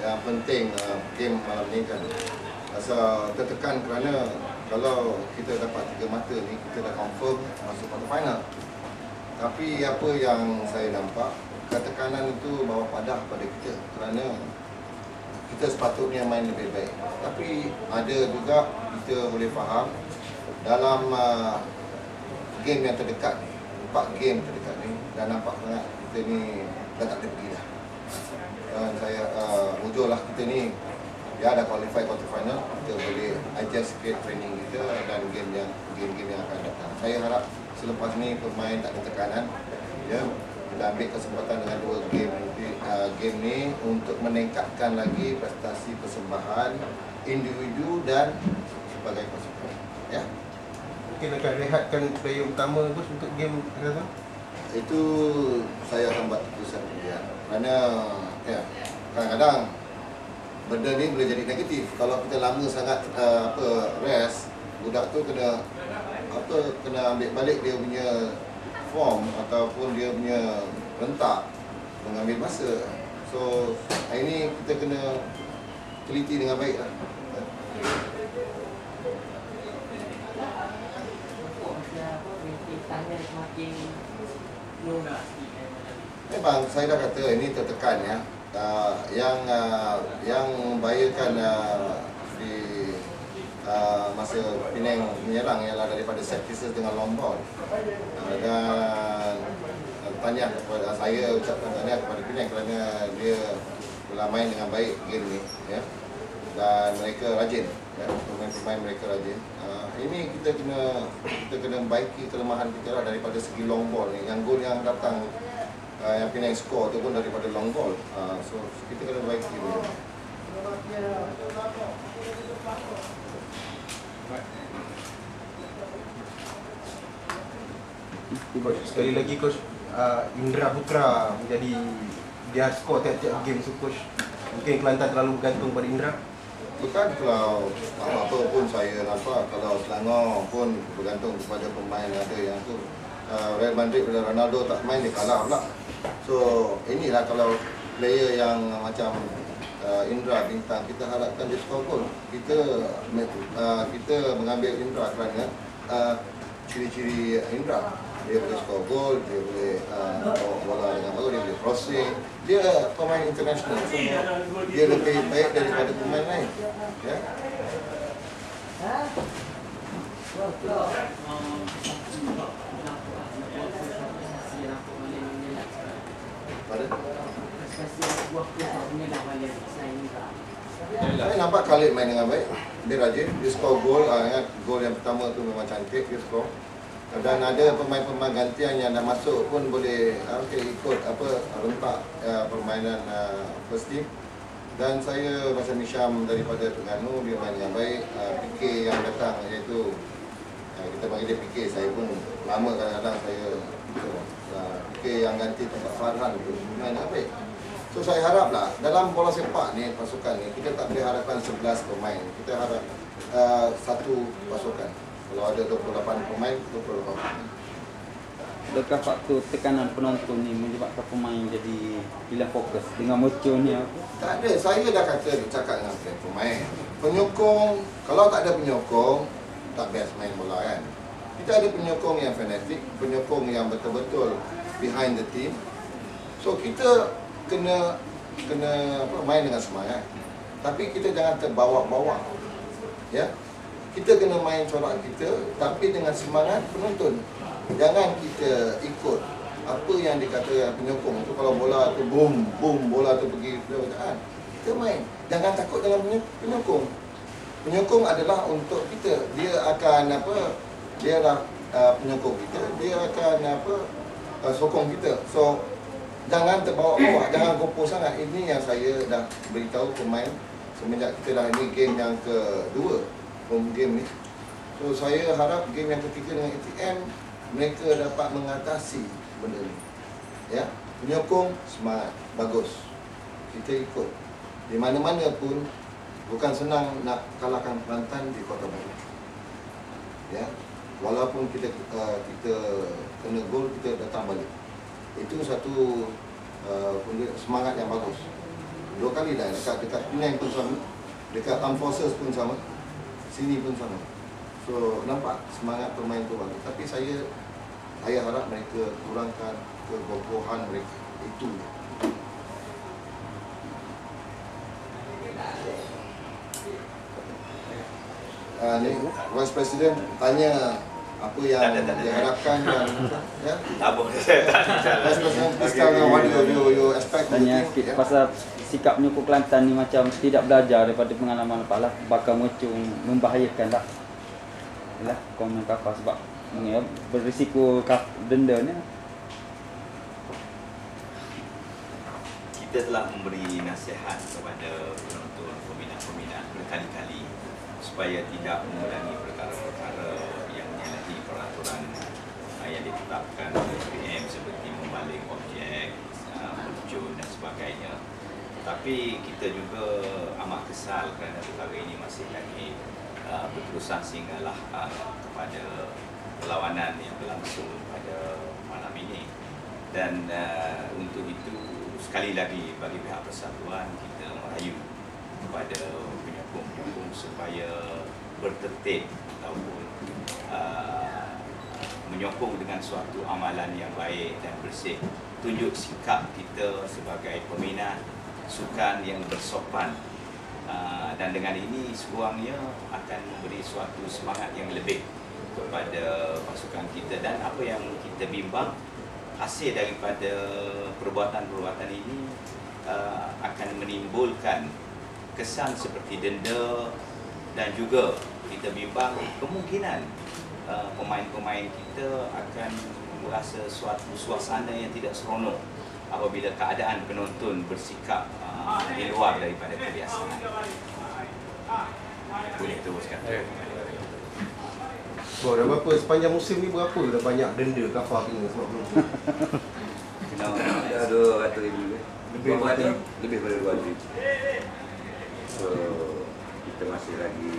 yang penting uh, game malam ni kan. Rasa tertekan kerana kalau kita dapat tiga mata ni kita dah confirm masuk quarter final tapi apa yang saya nampak ketekanan itu bawa padah pada kita kerana kita sepatutnya main lebih baik. Tapi ada juga kita boleh faham dalam uh, game yang terdekat empat game terdekat ni dah nampak sangat kita ni dah tak boleh pergi dah dan saya uh, lah kita ni. Ya ada qualify quarter final. Kita boleh adjust sikit training kita dan game yang game-game yang akan datang. Saya harap selepas ni pemain tak ada tekanan. Ya kita ambil kesempatan dengan dua game uh, game ni untuk meningkatkan lagi prestasi persembahan individu dan sebagai pasukan. Ya. Mungkin akan rehatkan player utama tu untuk game akan itu saya akan buat keputusan kemudian kerana ya. Kadang-kadang benda ni boleh jadi negatif. Kalau kita lama sangat uh, apa rest budak tu kena apa kena ambil balik dia punya form ataupun dia punya rentak mengambil masa. So hari ni kita kena teliti dengan baik lah. Memang saya dah kata ini tertekan ya. Uh, yang uh, yang membahayakan uh, di uh, masa Penang menyerang ialah daripada set pieces dengan long ball. Uh, dan uh, tanya kepada uh, saya ucapkan tanya kepada Penang kerana dia telah main dengan baik game ni ya. Dan mereka rajin ya. Pemain-pemain mereka rajin. Uh, ini kita kena kita kena baiki kelemahan kita lah daripada segi long ball ni. Yang gol yang datang uh, yang Penang score tu pun daripada long ball. Uh, so kita kena baiki dulu. Sekali lagi coach. Uh, Indra Putra menjadi dia skor tiap-tiap game so coach. Mungkin Kelantan terlalu bergantung pada Indra? Bukan kalau apa-apa pun saya nampak kalau Selangor pun bergantung kepada pemain ada yang tu. Uh, Real Madrid bila Ronaldo tak main dia kalah pula So inilah kalau player yang macam uh, Indra bintang kita harapkan dia skor gol. Kita uh, kita mengambil Indra kerana uh, ciri-ciri Indra dia boleh skor gol, dia boleh uh, bola dengan bagus, dia boleh crossing. Dia pemain international. So, dia lebih baik daripada pemain lain. Ya. Saya nampak Khalid main dengan baik. Dia rajin, dia skor gol. Uh, ingat gol yang pertama tu memang cantik dia skor. Dan ada pemain-pemain gantian yang dah masuk pun boleh uh, okay, ikut apa rentak uh, permainan uh, first team. Dan saya macam Misham daripada Terengganu dia main dengan baik. Uh, PK yang datang iaitu uh, kita panggil dia PK. Saya pun lama kadang-kadang saya yang ganti tempat Farhan tu main baik. So saya haraplah dalam bola sepak ni pasukan ni kita tak boleh harapkan 11 pemain. Kita harap uh, satu pasukan. Kalau ada 28 pemain, 28 pemain. Adakah faktor tekanan penonton ni menyebabkan pemain jadi hilang fokus dengan moco ni apa? Tak ada. Saya dah kata cakap dengan pemain. Penyokong, kalau tak ada penyokong, tak best main bola kan. Kita ada penyokong yang fanatik, penyokong yang betul-betul behind the team. So kita kena kena apa main dengan semangat. Tapi kita jangan terbawa-bawa. Ya. Kita kena main corak kita tapi dengan semangat penonton. Jangan kita ikut apa yang dikata penyokong tu kalau bola tu boom boom bola tu pergi kan. Kita main. Jangan takut dengan penyokong. Penyokong adalah untuk kita. Dia akan apa? Dia adalah uh, penyokong kita. Dia akan apa? Uh, sokong kita. So jangan terbawa-bawa, jangan gopoh sangat. Ini yang saya dah beritahu pemain semenjak kita dah ini game yang kedua home game ni. So saya harap game yang ketiga dengan ATM mereka dapat mengatasi benda ni. Ya, penyokong semangat, bagus. Kita ikut. Di mana-mana pun bukan senang nak kalahkan Kelantan di Kota Baru. Ya, walaupun kita uh, kita kena gol kita datang balik. Itu satu uh, semangat yang bagus. Dua kali dah dekat dekat Penang pun sama. Dekat Armed Forces pun sama. Sini pun sama. So nampak semangat pemain tu bagus. Tapi saya saya harap mereka kurangkan kebobohan mereka itu. Uh, ni Vice President tanya apa yang Tak ada, tak ada. diharapkan dan ya. Tak boleh saya tak tell me what you, you, you expect Tanya sikit ya. pasal sikap penyokong Kelantan ni macam tidak belajar daripada pengalaman lepas lah. Bakal mengecung, membahayakan lah. Yalah, komen kapal sebab ya, berisiko kaf, denda ni. kita telah memberi nasihat kepada penonton peminat-peminat berkali-kali supaya tidak mengulangi perkara-perkara peraturan uh, yang ditetapkan oleh PM seperti membalik objek, uh, mercun dan sebagainya. Tapi kita juga amat kesal kerana perkara ini masih lagi uh, berterusan sehinggalah uh, kepada perlawanan yang berlangsung pada malam ini. Dan uh, untuk itu sekali lagi bagi pihak persatuan kita merayu kepada penyokong-penyokong supaya bertertib ataupun uh, menyokong dengan suatu amalan yang baik dan bersih. Tunjuk sikap kita sebagai peminat sukan yang bersopan uh, dan dengan ini sekurangnya akan memberi suatu semangat yang lebih kepada pasukan kita dan apa yang kita bimbang hasil daripada perbuatan-perbuatan ini uh, akan menimbulkan kesan seperti denda dan juga kita bimbang kemungkinan uh, pemain-pemain kita akan merasa suatu suasana yang tidak seronok apabila keadaan penonton bersikap uh, di luar daripada kebiasaan. Boleh teruskan. Bro, dah berapa sepanjang musim ni berapa dah banyak denda kafar kena sebab penonton? Kena Dah dua ratus ribu eh. Lebih daripada- Lebih daripada dua ratus ribu So kita masih lagi